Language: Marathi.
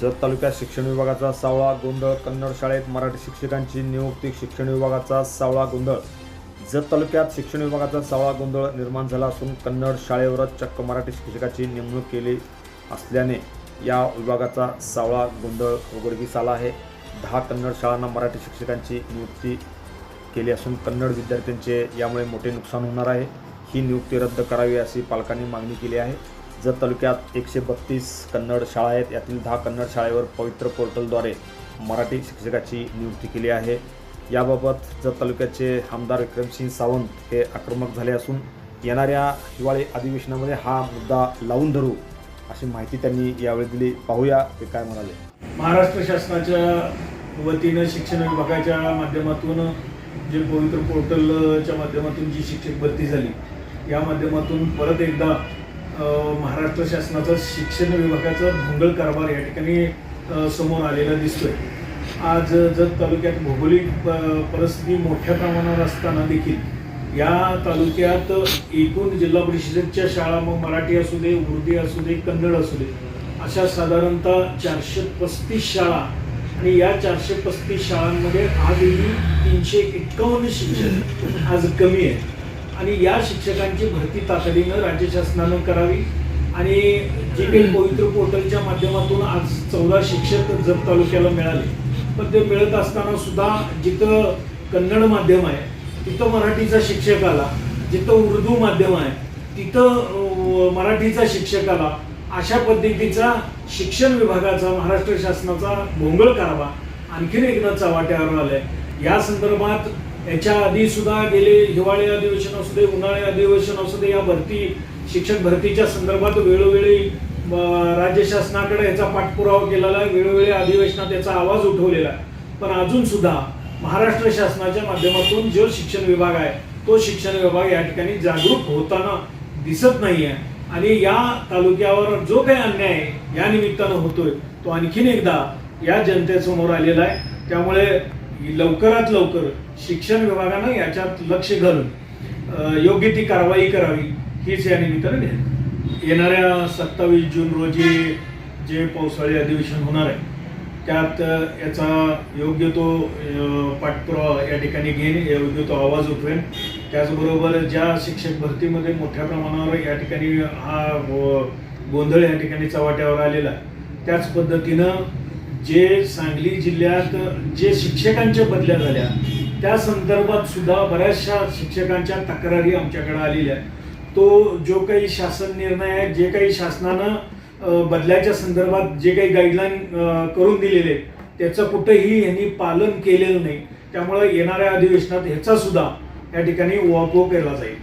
जत तालुक्यात शिक्षण विभागाचा सावळा गोंधळ कन्नड शाळेत मराठी शिक्षकांची नियुक्ती शिक्षण विभागाचा सावळा गोंधळ. जत तालुक्यात शिक्षण विभागाचा सावळा गोंधळ निर्माण झाला असून कन्नड शाळेवरच चक्क मराठी शिक्षकाची नेमणूक केली असल्याने या विभागाचा सावळा गोंधळ उघडकीस आला आहे. दहा कन्नड शाळांना मराठी शिक्षकांची नियुक्ती केली असून कन्नड विद्यार्थ्यांचे यामुळे मोठे नुकसान होणार आहे. ही नियुक्ती रद्द करावी अशी पालकांनी मागणी केली आहे. जत तालुक्यात एकशे बत्तीस कन्नड शाळा आहेत. यातील दहा कन्नड शाळेवर पवित्र पोर्टलद्वारे मराठी शिक्षकाची नियुक्ती केली आहे. याबाबत जत तालुक्याचे आमदार विक्रमसिंह सावंत हे आक्रमक झाले असून येणाऱ्या हिवाळी अधिवेशनामध्ये हा मुद्दा लावून धरू अशी माहिती त्यांनी यावेळी दिली. पाहूया ते काय म्हणाले. महाराष्ट्र शासनाच्या वतीनं शिक्षण विभागाच्या माध्यमातून जे पवित्र पोर्टलच्या माध्यमातून जी शिक्षक भरती झाली या माध्यमातून परत एकदा महाराष्ट्र शासनाचा शिक्षण विभागाचा भोंगळ कारभार या ठिकाणी समोर आलेला दिसतोय. आज जत तालुक्यात भौगोलिक प- परिस्थिती मोठ्या प्रमाणावर असताना देखील या तालुक्यात एकूण जिल्हा परिषदेच्या शाळा मग मराठी असू दे उर्दी असू दे कन्नड असू दे अशा साधारणतः चारशे पस्तीस शाळा आणि या चारशे पस्तीस शाळांमध्ये आजही तीनशे एक्कावन्न शिक्षक आज कमी आहे आणि या शिक्षकांची भरती तातडीनं राज्य शासनानं करावी. आणि जे काही पवित्र पोर्टलच्या माध्यमातून आज चौदा शिक्षक जत तालुक्याला मिळाले. पण ते मिळत असताना सुद्धा जिथं कन्नड माध्यम आहे तिथं मराठीचा शिक्षक आला जिथं उर्दू माध्यम आहे तिथं मराठीचा शिक्षक आला अशा पद्धतीचा शिक्षण विभागाचा महाराष्ट्र शासनाचा भोंगळ करावा आणखीन एकदा चव्हाट्यावर आलाय. या संदर्भात याच्या आधी सुद्धा गेले हिवाळी अधिवेशन असू दे उन्हाळी अधिवेशन असू दे या भरती शिक्षक भरतीच्या संदर्भात वेळोवेळी राज्य शासनाकडे याचा पाठपुरावा केलेला आहे वेळोवेळी अधिवेशनात याचा आवाज उठवलेला आहे. पण अजून सुद्धा महाराष्ट्र शासनाच्या माध्यमातून जो शिक्षण विभाग आहे तो शिक्षण विभाग या ठिकाणी जागरूक होताना दिसत नाही आहे आणि या तालुक्यावर जो काही अन्याय आहे, या निमित्तानं होतोय तो आणखीन एकदा या जनतेसमोर आलेला आहे. त्यामुळे लवकरात लवकर शिक्षण विभागानं याच्यात लक्ष घालून योग्य ती कारवाई करावी हीच या निमित्तानं विनंती. येणाऱ्या सत्तावीस जून रोजी जे पावसाळी अधिवेशन होणार आहे त्यात याचा योग्य तो पाठपुरावा या ठिकाणी घेईन योग्य तो आवाज उठवेन त्याचबरोबर ज्या शिक्षक भरतीमध्ये मोठ्या प्रमाणावर या ठिकाणी हा गोंधळ या ठिकाणी चव्हाट्यावर आलेला त्याच पद्धतीनं जे सांगली जिल्ह्यात जे शिक्षकांच्या बदल्या झाल्या त्या संदर्भात सुद्धा बऱ्याचशा शिक्षकांच्या तक्रारी आमच्याकडे आलेल्या आहेत. तो जो काही शासन निर्णय आहे जे काही शासनानं बदल्याच्या संदर्भात जे काही गाईडलाईन करून दिलेले आहेत, त्याचं कुठंही यांनी पालन केलेलं नाही. त्यामुळे येणाऱ्या अधिवेशनात ह्याचा सुद्धा या ठिकाणी उहापोह केला जाईल.